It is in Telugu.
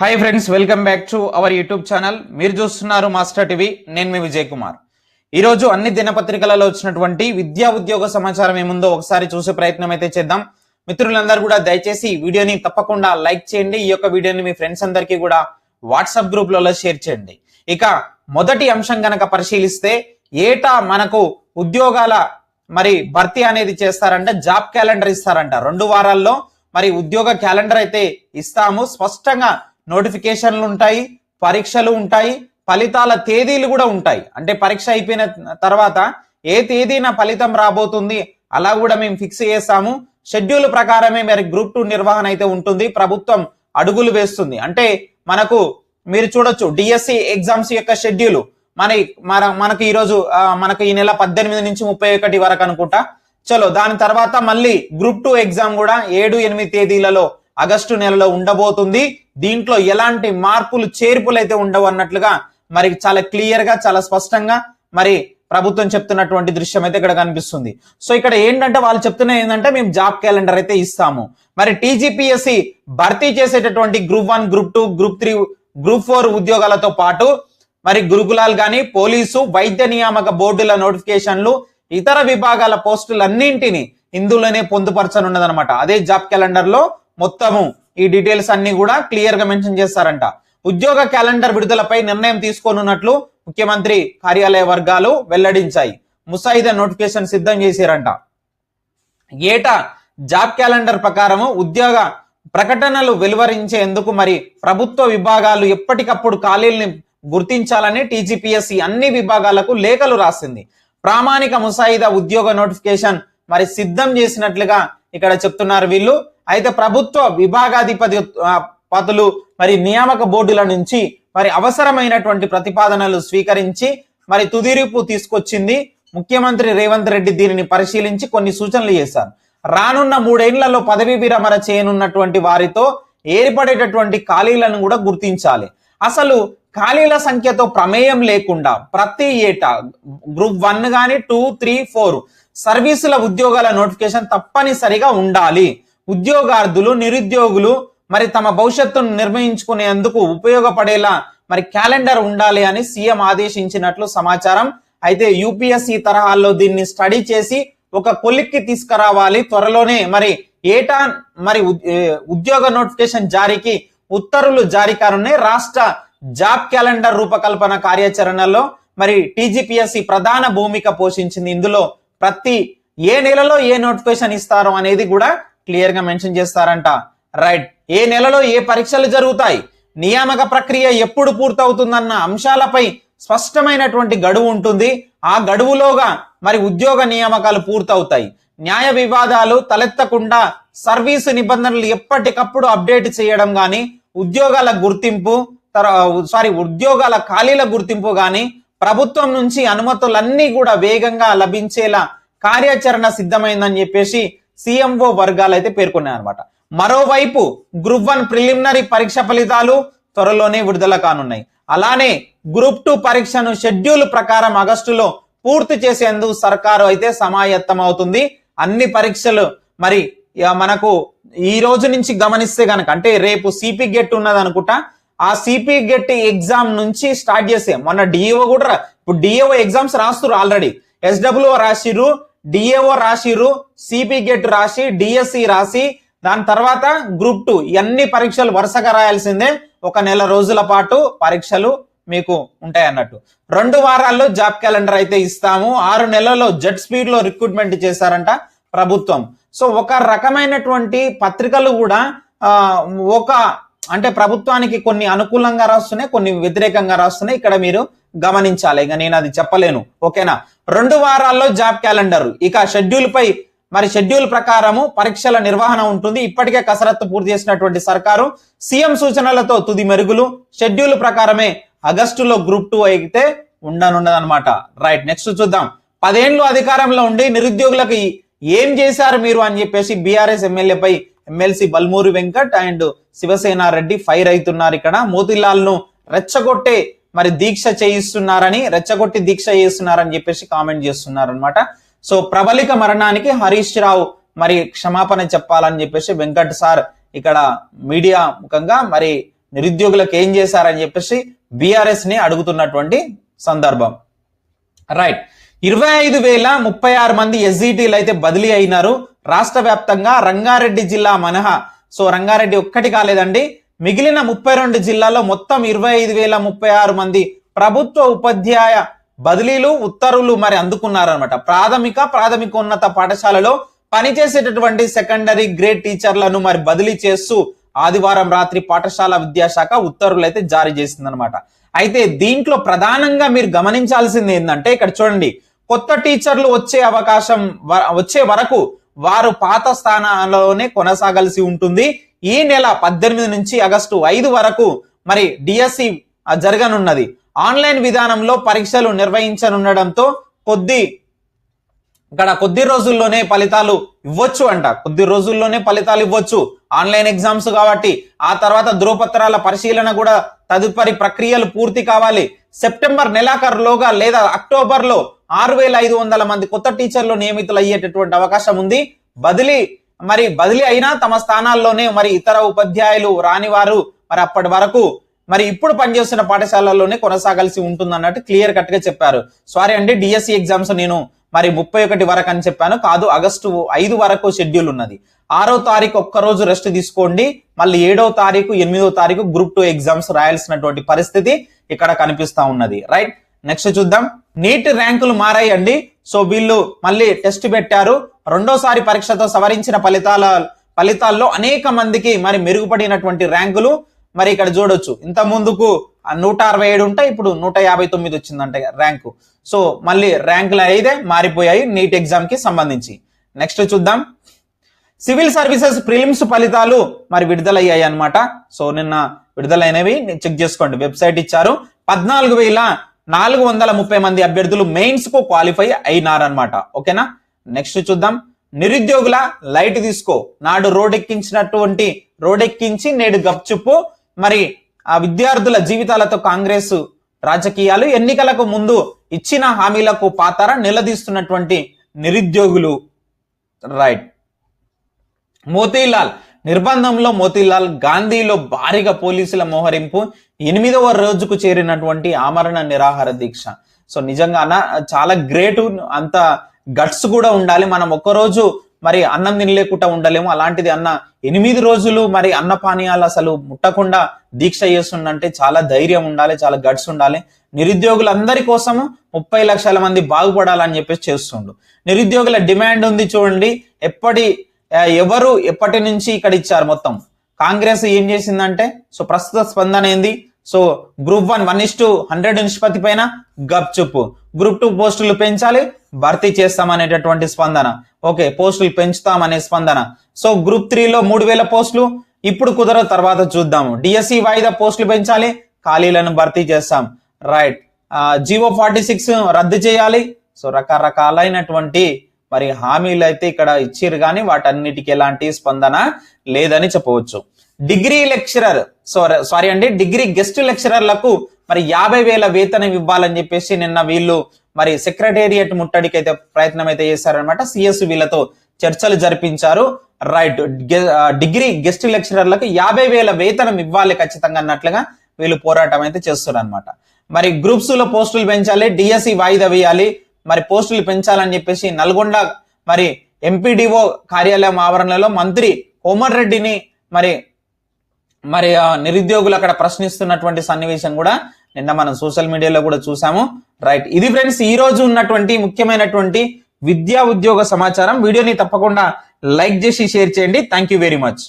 Hi friends welcome back to our YouTube channel మీరు చూస్తున్నారు మాస్టర్ టీవీ నేను మీ విజయ్ కుమార్. ఈరోజు అన్ని దినపత్రికలలో వచ్చినటువంటి విద్యా ఉద్యోగ సమాచారం ఏముందో ఒకసారి చూసే ప్రయత్నం అయితే చేద్దాం. మిత్రులందరూ కూడా దయచేసి వీడియోని తప్పకుండా లైక్ చేయండి. ఈ యొక్క వీడియోని మీ ఫ్రెండ్స్ అందరికీ కూడా వాట్సాప్ గ్రూప్లలో షేర్ చేయండి. ఇక మొదటి అంశం గనక పరిశీలిస్తే ఏటా మనకు ఉద్యోగాల మరి భర్తీ అనేది చేస్తారంట జాబ్ క్యాలెండర్ ఇస్తారంట. రెండు వారాల్లో మరి ఉద్యోగ క్యాలెండర్ అయితే ఇస్తాము. స్పష్టంగా నోటిఫికేషన్లు ఉంటాయి పరీక్షలు ఉంటాయి ఫలితాల తేదీలు కూడా ఉంటాయి. అంటే పరీక్ష అయిపోయిన తర్వాత ఏ తేదీన ఫలితం రాబోతుంది అలా కూడా మేము ఫిక్స్ చేస్తాము. షెడ్యూల్ ప్రకారమే మరి గ్రూప్ టూ నిర్వహణ అయితే ఉంటుంది. ప్రభుత్వం అడుగులు వేస్తుంది. అంటే మనకు మీరు చూడొచ్చు డిఎస్సి ఎగ్జామ్స్ యొక్క షెడ్యూల్. మన మన మనకు ఈరోజు మనకు ఈ నెల పద్దెనిమిది నుంచి ముప్పై ఒకటి వరకు అనుకుంటా. చలో దాని తర్వాత మళ్ళీ గ్రూప్ టూ ఎగ్జామ్ కూడా ఏడు ఎనిమిది తేదీలలో ఆగస్టు నెలలో ఉండబోతుంది. దీంట్లో ఎలాంటి మార్పులు చేర్పులు అయితే ఉండవు అన్నట్లుగా మరి చాలా క్లియర్గా చాలా స్పష్టంగా మరి ప్రభుత్వం చెప్తున్నటువంటి దృశ్యం అయితే ఇక్కడ కనిపిస్తుంది. సో ఇక్కడ ఏంటంటే వాళ్ళు చెప్తున్న ఏంటంటే మేము జాబ్ క్యాలెండర్ అయితే ఇస్తాము. మరి టీజీపీఎస్సి భర్తీ చేసేటటువంటి group one group two group three group four ఉద్యోగాలతో పాటు మరి గురుకులాలు కానీ పోలీసు వైద్య నియామక బోర్డుల నోటిఫికేషన్లు ఇతర విభాగాల పోస్టులన్నింటినీ ఇందులోనే పొందుపరచనున్నదనమాట అదే జాబ్ క్యాలెండర్లో మొత్తము ఈ డీటెయిల్స్ అన్ని కూడా క్లియర్గా మెన్షన్ చేస్తారంట. ఉద్యోగ క్యాలెండర్ విడుదలపై నిర్ణయం తీసుకోనున్నట్లు ముఖ్యమంత్రి కార్యాలయ వర్గాలు వెల్లడించాయి. ముసాయిదా నోటిఫికేషన్ సిద్ధం చేశారంట. ఏటా జాబ్ క్యాలెండర్ ప్రకారము ఉద్యోగ ప్రకటనలు వెలువరించేందుకు మరి ప్రభుత్వ విభాగాలు ఎప్పటికప్పుడు ఖాళీల్ని గుర్తించాలని టీజీపీఎస్సి అన్ని విభాగాలకు లేఖలు రాసింది. ప్రామాణిక ముసాయిదా ఉద్యోగ నోటిఫికేషన్ మరి సిద్ధం చేసినట్లుగా ఇక్కడ చెప్తున్నారు వీళ్ళు. అయితే ప్రభుత్వ విభాగాధిపతి పదులు మరి నియామక బోర్డుల నుంచి మరి అవసరమైనటువంటి ప్రతిపాదనలు స్వీకరించి మరి తుదిరిపు తీసుకొచ్చింది ముఖ్యమంత్రి రేవంత్ రెడ్డి. దీనిని పరిశీలించి కొన్ని సూచనలు చేశారు. రానున్న మూడేళ్ళలో పదవి విరమణ చేయనున్నటువంటి వారితో ఏర్పడేటటువంటి ఖాళీలను కూడా గుర్తించాలి. అసలు ఖాళీల సంఖ్యతో ప్రమేయం లేకుండా ప్రతి ఏటా గ్రూప్ వన్ కానీ టూ త్రీ ఫోర్ సర్వీసుల ఉద్యోగాల నోటిఫికేషన్ తప్పనిసరిగా ఉండాలి. ఉద్యోగార్థులు నిరుద్యోగులు మరి తమ భవిష్యత్తును నిర్ణయించుకునేందుకు ఉపయోగపడేలా మరి క్యాలెండర్ ఉండాలి అని సీఎం ఆదేశించినట్లు సమాచారం. అయితే యూపీఎస్సీ తరహాల్లో దీన్ని స్టడీ చేసి ఒక కొలిక్కి తీసుకురావాలి. త్వరలోనే మరి ఏటా మరి ఉద్- ఉద్యోగ నోటిఫికేషన్ జారీకి ఉత్తర్వులు జారీ కానున్నాయి. రాష్ట్ర జాబ్ క్యాలెండర్ రూపకల్పన కార్యాచరణలో మరి టీజీపీఎస్సీ ప్రధాన భూమిక పోషించింది. ఇందులో ప్రతి ఏ నెలలో ఏ నోటిఫికేషన్ ఇస్తారో అనేది కూడా క్లియర్గా మెన్షన్ చేస్తారంట. రైట్. ఏ నెలలో ఏ పరీక్షలు జరుగుతాయి? నియామక ప్రక్రియ ఎప్పుడు పూర్తవుతుందన్న అంశాలపై స్పష్టమైనటువంటి గడువు ఉంటుంది. ఆ గడువులోగా మరి ఉద్యోగ నియామకాలు పూర్తవుతాయి. న్యాయ వివాదాలు తలెత్తకుండా సర్వీసు నిబంధనలు ఎప్పటికప్పుడు అప్డేట్ చేయడం కానీ ఉద్యోగాల గుర్తింపు సారీ ఉద్యోగాల ఖాళీల గుర్తింపు కానీ ప్రభుత్వం నుంచి అనుమతులన్నీ కూడా వేగంగా లభించేలా కార్యాచరణ సిద్ధమైందని చెప్పేసి సిఎంఓ వర్గాలు అయితే పేర్కొన్నాయి అనమాట మరోవైపు గ్రూప్ వన్ ప్రిలిమినరీ పరీక్ష ఫలితాలు త్వరలోనే విడుదల కానున్నాయి. అలానే గ్రూప్ టూ పరీక్షను షెడ్యూల్ ప్రకారం ఆగస్టులో పూర్తి చేసేందుకు సర్కారు అయితే సమాయత్తం అవుతుంది. అన్ని పరీక్షలు మరి మనకు ఈ రోజు నుంచి గమనిస్తే కనుక అంటే రేపు సిపి గెట్ ఉన్నది అనుకుంటా ఆ సిపి గెట్ ఎగ్జామ్ నుంచి స్టార్ట్ చేసే మొన్న డిఓ కూడా ఇప్పుడు డిఓ ఎగ్జామ్స్ రాస్తురు ఆల్రెడీ ఎస్డబ్ల్యూ రాసిరు డిఏఓ రాసిర్రు సిపి గెట్ రాసి డిఎస్సి రాసి దాని తర్వాత గ్రూప్ టూ ఎన్ని పరీక్షలు వరుసగా రాయాల్సిందే. ఒక నెల రోజుల పాటు పరీక్షలు మీకు ఉంటాయి అన్నట్టు రెండు వారాల్లో జాబ్ క్యాలెండర్ అయితే ఇస్తాము. ఆరు నెలల్లో జెట్ స్పీడ్లో రిక్రూట్మెంట్ చేశారంట ప్రభుత్వం. సో ఒక రకమైనటువంటి పత్రికలు కూడా ఒక అంటే ప్రభుత్వానికి కొన్ని అనుకూలంగా రాస్తున్నాయి కొన్ని వ్యతిరేకంగా రాస్తున్నాయి. ఇక్కడ మీరు గమనించాలి. ఇక నేను అది చెప్పలేను. ఓకేనా? రెండు వారాల్లో జాబ్ క్యాలెండర్. ఇక షెడ్యూల్ పై మరి షెడ్యూల్ ప్రకారము పరీక్షల నిర్వహణ ఉంటుంది. ఇప్పటికే కసరత్తు పూర్తి చేసినటువంటి సర్కారు సీఎం సూచనలతో తుది మెరుగులు షెడ్యూల్ ప్రకారమే ఆగస్టులో గ్రూప్ టూ అయితే ఉండనున్నదనమాట రైట్ నెక్స్ట్ చూద్దాం. పదేండ్లు అధికారంలో ఉండి నిరుద్యోగులకు ఏం చేశారు మీరు అని చెప్పేసి BRS ఎమ్మెల్యేపై MLC Balmuri Venkat and Shivasena Reddy fire అవుతున్నారు ఇక్కడ. మోతిలాల్ను రెచ్చగొట్టే మరి దీక్ష చేయిస్తున్నారని రెచ్చగొట్టి దీక్ష చేస్తున్నారని చెప్పేసి కామెంట్ చేస్తున్నారు అనమాట సో ప్రబలిక మరణానికి హరీష్ రావు మరి క్షమాపణ చెప్పాలని చెప్పేసి వెంకట్ సార్ ఇక్కడ మీడియా ముఖంగా మరి నిరుద్యోగులకు ఏం చేశారని చెప్పేసి బీఆర్ఎస్ని అడుగుతున్నటువంటి సందర్భం. రైట్. ఇరవై ఐదు వేల ముప్పై ఆరు మంది ఎస్జిటీలు అయితే బదిలీ అయినారు. రాష్ట్ర వ్యాప్తంగా రంగారెడ్డి జిల్లా మనహా. సో రంగారెడ్డి ఒక్కటి కాలేదండి. మిగిలిన ముప్పై రెండు జిల్లాల్లో మొత్తం ఇరవై ఐదు వేల ముప్పై ఆరు మంది ప్రభుత్వ ఉపాధ్యాయ బదిలీలు ఉత్తర్వులు మరి అందుకున్నారనమాట ప్రాథమిక ప్రాథమికోన్నత పాఠశాలలో పనిచేసేటటువంటి సెకండరీ గ్రేడ్ టీచర్లను మరి బదిలీ చేస్తూ ఆదివారం రాత్రి పాఠశాల విద్యాశాఖ ఉత్తర్వులు అయితే జారీ చేసిందనమాట అయితే దీంట్లో ప్రధానంగా మీరు గమనించాల్సింది ఏంటంటే ఇక్కడ చూడండి కొత్త టీచర్లు వచ్చే అవకాశం వ- వచ్చే వరకు వారు పాత స్థానాల్లోనే కొనసాగాల్సి ఉంటుంది. ఈ నెల పద్దెనిమిది నుంచి ఆగస్టు ఐదు వరకు మరి డిఎస్సి జరగనున్నది. ఆన్లైన్ విధానంలో పరీక్షలు నిర్వహించనుండడంతో కొద్ది ఇక్కడ కొద్ది రోజుల్లోనే ఫలితాలు ఇవ్వచ్చు అంట. కొద్ది రోజుల్లోనే ఫలితాలు ఇవ్వచ్చు. ఆన్లైన్ ఎగ్జామ్స్ కాబట్టి ఆ తర్వాత ధృవపత్రాల పరిశీలన కూడా తదుపరి ప్రక్రియలు పూర్తి కావాలి. సెప్టెంబర్ నెలాఖరులోగా లేదా అక్టోబర్లో ఆరు వేల ఐదు వందల మంది కొత్త టీచర్లు నియమితులు అయ్యేటటువంటి అవకాశం ఉంది. బదిలీ మరి బదిలీ అయినా తమ స్థానాల్లోనే మరి ఇతర ఉపాధ్యాయులు రాని వారు మరి అప్పటి వరకు మరి ఇప్పుడు పనిచేస్తున్న పాఠశాలల్లోనే కొనసాగాల్సి ఉంటుంది అన్నట్టు క్లియర్ కట్గా చెప్పారు. సారీ అండి డిఎస్సి ఎగ్జామ్స్ నేను మరి ముప్పై ఒకటి వరకు అని చెప్పాను. కాదు ఆగస్టు ఐదు వరకు షెడ్యూల్ ఉన్నది. ఆరో తారీఖు ఒక్క రోజు రెస్ట్ తీసుకోండి. మళ్ళీ ఏడో తారీఖు ఎనిమిదో తారీఖు గ్రూప్ టూ ఎగ్జామ్స్ రాయాల్సినటువంటి పరిస్థితి ఇక్కడ కనిపిస్తా ఉన్నది. రైట్ నెక్స్ట్ చూద్దాం. నీట్ ర్యాంకులు మారాయండి. సో వీళ్ళు మళ్ళీ టెస్ట్ పెట్టారు. రెండోసారి పరీక్షతో సవరించిన ఫలితాల ఫలితాల్లో అనేక మందికి మరి మెరుగుపడినటువంటి ర్యాంకులు మరి ఇక్కడ చూడొచ్చు. ఇంత ముందుకు నూట అరవై ఏడు ఉంటే ఇప్పుడు నూట యాభై తొమ్మిది వచ్చిందంట ర్యాంకు. సో మళ్ళీ ర్యాంకులు అయితే మారిపోయాయి నీట్ ఎగ్జామ్కి సంబంధించి. నెక్స్ట్ చూద్దాం. సివిల్ సర్వీసెస్ ప్రిలిమ్స్ ఫలితాలు మరి విడుదలయ్యాయి అన్నమాట. సో నిన్న విడుదలైనవి చెక్ చేసుకోండి. వెబ్సైట్ ఇచ్చారు. పద్నాలుగు వేల నాలుగు వందల ముప్పై మంది అభ్యర్థులు మెయిన్స్కు క్వాలిఫై అయినారనమాట ఓకేనా? నెక్స్ట్ చూద్దాం. నిరుద్యోగుల లైట్ తీసుకో. నాడు రోడ్డెక్కించినటువంటి రోడ్డెక్కించి నేడు గప్చుప్పు మరి ఆ విద్యార్థుల జీవితాలతో కాంగ్రెస్ రాజకీయాలు ఎన్నికలకు ముందు ఇచ్చిన హామీలకు పాతర నిలదీస్తున్నటువంటి నిరుద్యోగులు. రైట్ మోతీలాల్. నిర్బంధంలో మోతీలాల్ గాంధీలో భారీగా పోలీసుల మోహరింపు. ఎనిమిదవ రోజుకు చేరినటువంటి ఆమరణ నిరాహార దీక్ష. సో నిజంగా చాలా గ్రేట్ అంత గట్స్ కూడా ఉండాలి. మనం ఒక్కరోజు మరి అన్నం తినలేకుండా ఉండలేము. అలాంటిది అన్న ఎనిమిది రోజులు మరి అన్న పానీయాలు అసలు ముట్టకుండా దీక్ష చేస్తుండంటే చాలా ధైర్యం ఉండాలి చాలా గట్స్ ఉండాలి. నిరుద్యోగులందరి కోసము ముప్పై లక్షల మంది బాగుపడాలని చెప్పేసి చేస్తుండు. నిరుద్యోగుల డిమాండ్ ఉంది చూడండి. ఎప్పటి ఎవరు ఎప్పటి నుంచి ఇక్కడ ఇచ్చారు మొత్తం? కాంగ్రెస్ ఏం చేసిందంటే సో ప్రస్తుత స్పందన ఏంది? So group one one is to hundred నిష్పత్తి పైన గప్ గ్రూప్ టూ పోస్టులు పెంచాలి భర్తీ చేస్తామనేటటువంటి స్పందన. ఓకే పోస్టులు పెంచుతామనే స్పందన. సో గ్రూప్ త్రీలో మూడు వేల పోస్టులు ఇప్పుడు కుదరదు తర్వాత చూద్దాము. డిఎస్సి వాయిదా పోస్టులు పెంచాలి ఖాళీలను భర్తీ చేస్తాం. రైట్ జీవో ఫార్టీ సిక్స్ రద్దు చేయాలి. సో రకరకాలైనటువంటి మరి హామీలు అయితే ఇక్కడ ఇచ్చిర్రు కానీ వాటన్నిటికీ ఎలాంటి స్పందన లేదని చెప్పవచ్చు. Degree lecturer. సో సారీ అండి డిగ్రీ గెస్ట్ లెక్చరర్లకు మరి యాభై వేల వేతనం ఇవ్వాలని చెప్పేసి నిన్న వీళ్ళు మరి సెక్రటేరియట్ ముట్టడికి అయితే ప్రయత్నం అయితే చేశారనమాట సిఎస్ వీళ్ళతో చర్చలు జరిపించారు. రైట్ డిగ్రీ గెస్ట్ లెక్చరర్లకు యాభై వేల వేతనం ఇవ్వాలి ఖచ్చితంగా అన్నట్లుగా వీళ్ళు పోరాటం అయితే చేస్తున్నారు అనమాట మరి గ్రూప్స్లో పోస్టులు పెంచాలి డిఎస్సి వాయిదా వేయాలి మరి పోస్టులు పెంచాలని చెప్పేసి నల్గొండ మరి ఎంపీడీఓ కార్యాలయం ఆవరణలో మంత్రి కోమర్ రెడ్డిని మరి మరి నిరుద్యోగులు అక్కడ ప్రశ్నిస్తున్నటువంటి సన్నివేశం కూడా నిన్న మనం సోషల్ మీడియాలో కూడా చూసాము. రైట్. ఇది ఫ్రెండ్స్ ఈ రోజు ఉన్నటువంటి ముఖ్యమైనటువంటి విద్యా ఉద్యోగ సమాచారం. వీడియోని తప్పకుండా లైక్ చేసి షేర్ చేయండి. Thank you very much